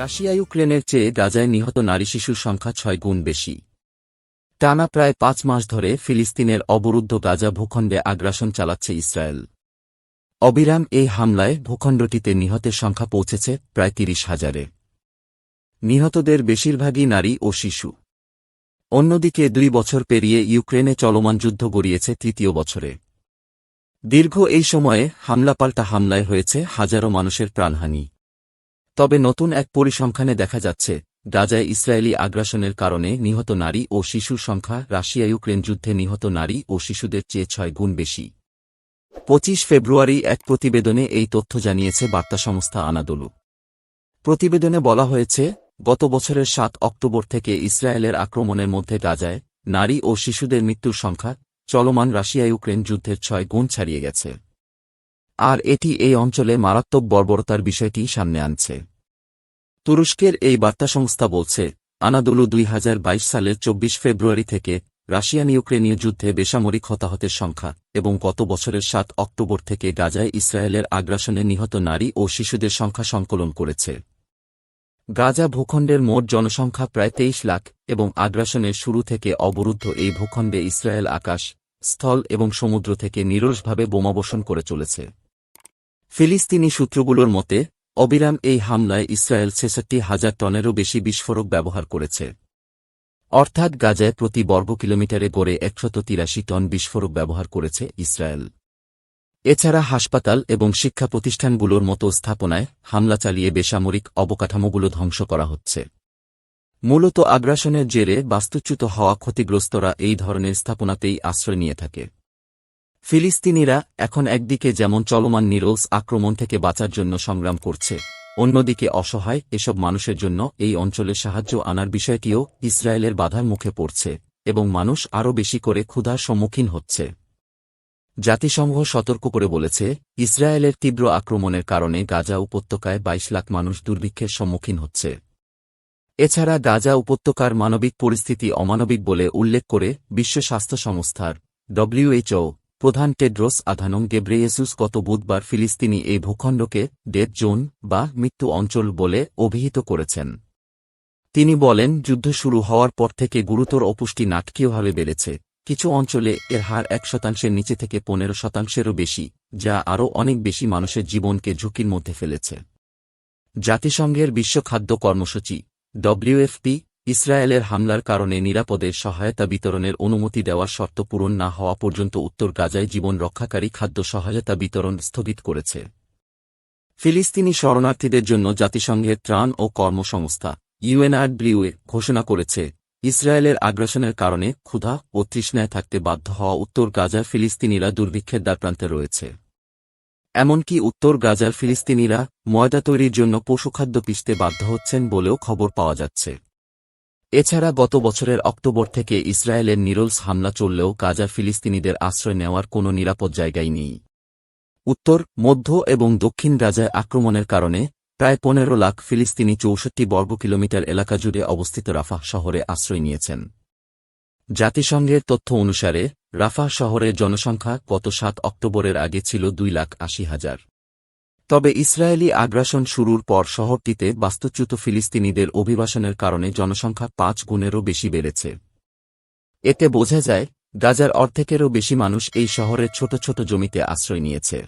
Russia ইউক্রেনের চেয়ে গাজায় নিহত নারী শিশুর সংখ্যা ছয় গুণ বেশি। টানা প্রায় পাঁচ মাস ধরে ফিলিস্তিনের অবরুদ্ধ গাজা ভূখণ্ডে আগ্রাসন চালাচ্ছে ইসরায়েল। অবিরাম এই হামলায় ভূখণ্ডটিতে নিহতের সংখ্যা পৌঁছেছে প্রায় তিরিশ হাজারে। নিহতদের বেশিরভাগই নারী ও শিশু। অন্যদিকে দুই বছর পেরিয়ে ইউক্রেনে চলমান যুদ্ধ গড়িয়েছে তৃতীয় বছরে। দীর্ঘ এই সময়ে হামলাপাল্টা হামলায় হয়েছে হাজারো মানুষের প্রাণহানি। তবে নতুন এক পরিসংখ্যানে দেখা যাচ্ছে গাজায় ইসরায়েলি আগ্রাসনের কারণে নিহত নারী ও শিশুর সংখ্যা রাশিয়া ইউক্রেন যুদ্ধে নিহত নারী ও শিশুদের চেয়ে ছয় গুণ বেশি। পঁচিশ ফেব্রুয়ারি এক প্রতিবেদনে এই তথ্য জানিয়েছে বার্তা সংস্থা আনাদোলু। প্রতিবেদনে বলা হয়েছে, গত বছরের সাত অক্টোবর থেকে ইসরায়েলের আক্রমণের মধ্যে গাজায় নারী ও শিশুদের মৃত্যুর সংখ্যা চলমান রাশিয়া ইউক্রেন যুদ্ধের ছয় গুণ ছাড়িয়ে গেছে। আর এটি এই অঞ্চলে মারাত্মক বর্বরতার বিষয়টি সামনে আনছে। তুরস্কের এই বার্তা সংস্থা বলছে, আনাদুলু দুই হাজার বাইশ সালের চব্বিশ ফেব্রুয়ারি থেকে রাশিয়ান ইউক্রেনীয় যুদ্ধে বেসামরিক হতাহতের সংখ্যা এবং গত বছরের সাত অক্টোবর থেকে গাজায় ইসরায়েলের আগ্রাসনে নিহত নারী ও শিশুদের সংখ্যা সংকলন করেছে। গাজা ভূখণ্ডের মোট জনসংখ্যা প্রায় তেইশ লাখ এবং আগ্রাসনের শুরু থেকে অবরুদ্ধ এই ভূখণ্ডে ইসরায়েল আকাশ, স্থল এবং সমুদ্র থেকে নিরসভাবে বোমাবর্ষণ করে চলেছে। ফিলিস্তিনি সূত্রগুলোর মতে, অবিরাম এই হামলায় ইসরায়েল ছেষট্টি হাজার টনেরও বেশি বিস্ফোরক ব্যবহার করেছে। অর্থাৎ গাজায় প্রতি বর্গ কিলোমিটারে গড়ে একশত তিরাশি টন বিস্ফোরক ব্যবহার করেছে ইসরায়েল। এছাড়া হাসপাতাল এবং শিক্ষা প্রতিষ্ঠানগুলোর মতো স্থাপনায় হামলা চালিয়ে বেসামরিক অবকাঠামোগুলো ধ্বংস করা হচ্ছে। মূলত আগ্রাসনের জেরে বাস্তুচ্যুত হওয়া ক্ষতিগ্রস্তরা এই ধরনের স্থাপনাতেই আশ্রয় নিয়ে থাকে। ফিলিস্তিনিরা এখন একদিকে যেমন চলমান নিরোজ আক্রমণ থেকে বাঁচার জন্য সংগ্রাম করছে, অন্যদিকে অসহায় এসব মানুষের জন্য এই অঞ্চলে সাহায্য আনার বিষয়টিও ইসরায়েলের বাধার মুখে পড়ছে এবং মানুষ আরও বেশি করে ক্ষুধার সম্মুখীন হচ্ছে। জাতিসংঘ সতর্ক করে বলেছে, ইসরায়েলের তীব্র আক্রমণের কারণে গাজা উপত্যকায় ২২ লাখ মানুষ দুর্ভিক্ষের সম্মুখীন হচ্ছে। এছাড়া গাজা উপত্যকার মানবিক পরিস্থিতি অমানবিক বলে উল্লেখ করে বিশ্ব স্বাস্থ্য সংস্থার ডব্লিউএইচও প্রধান টেড্রোস আধানম গেব্রেয়েসুস গত বুধবার ফিলিস্তিনি এই ভূখণ্ডকে ডেড জোন বা মৃত্যু অঞ্চল বলে অভিহিত করেছেন। তিনি বলেন, যুদ্ধ শুরু হওয়ার পর থেকে গুরুতর অপুষ্টি নাটকীয়ভাবে বেড়েছে। কিছু অঞ্চলে এর হার এক শতাংশের নিচে থেকে পনেরো শতাংশেরও বেশি, যা আরও অনেক বেশি মানুষের জীবনকে ঝুঁকির মধ্যে ফেলেছে। জাতিসংঘের বিশ্ব খাদ্য কর্মসূচি, ডব্লিউএফপি ইসরায়েলের হামলার কারণে নিরাপদে সহায়তা বিতরণের অনুমতি দেওয়ার শর্ত পূরণ না হওয়া পর্যন্ত উত্তর গাজায় জীবন রক্ষাকারী খাদ্য সহায়তা বিতরণ স্থগিত করেছে। ফিলিস্তিনি শরণার্থীদের জন্য জাতিসংঘের ত্রাণ ও কর্মসংস্থা ইউএনআরডব্লিউএ ঘোষণা করেছে। ইসরায়েলের আগ্রাসনের কারণে ক্ষুধা ও তৃষ্ণায় থাকতে বাধ্য হওয়া উত্তর গাজার ফিলিস্তিনিরা দুর্ভিক্ষের দ্বারপ্রান্তে রয়েছে। এমনকি উত্তর গাজার ফিলিস্তিনিরা ময়দা তৈরির জন্য পশুখাদ্য পিষতে বাধ্য হচ্ছেন বলেও খবর পাওয়া যাচ্ছে। এছাড়া গত বছরের অক্টোবর থেকে ইসরায়েলের নিরলস হামলা চললেও গাজা ফিলিস্তিনিদের আশ্রয় নেওয়ার কোনো নিরাপদ জায়গাই নেই। উত্তর, মধ্য এবং দক্ষিণ গাজায় আক্রমণের কারণে প্রায় পনেরো লাখ ফিলিস্তিনি চৌষট্টি বর্গ কিলোমিটার এলাকা জুড়ে অবস্থিত রাফাহ শহরে আশ্রয় নিয়েছেন। জাতিসংঘের তথ্য অনুসারে, রাফাহ শহরের জনসংখ্যা গত সাত অক্টোবরের আগে ছিল দুই লাখ আশি হাজার। তবে ইসরায়েলি আগ্রাসন শুরুর পর শহরটিতে বাস্তুচ্যুত ফিলিস্তিনিদের অভিবাসনের কারণে জনসংখ্যা পাঁচ গুণেরও বেশি বেড়েছে। এতে বোঝা যায়, গাজার অর্ধেকেরও বেশি মানুষ এই শহরের ছোট ছোট জমিতে আশ্রয় নিয়েছে।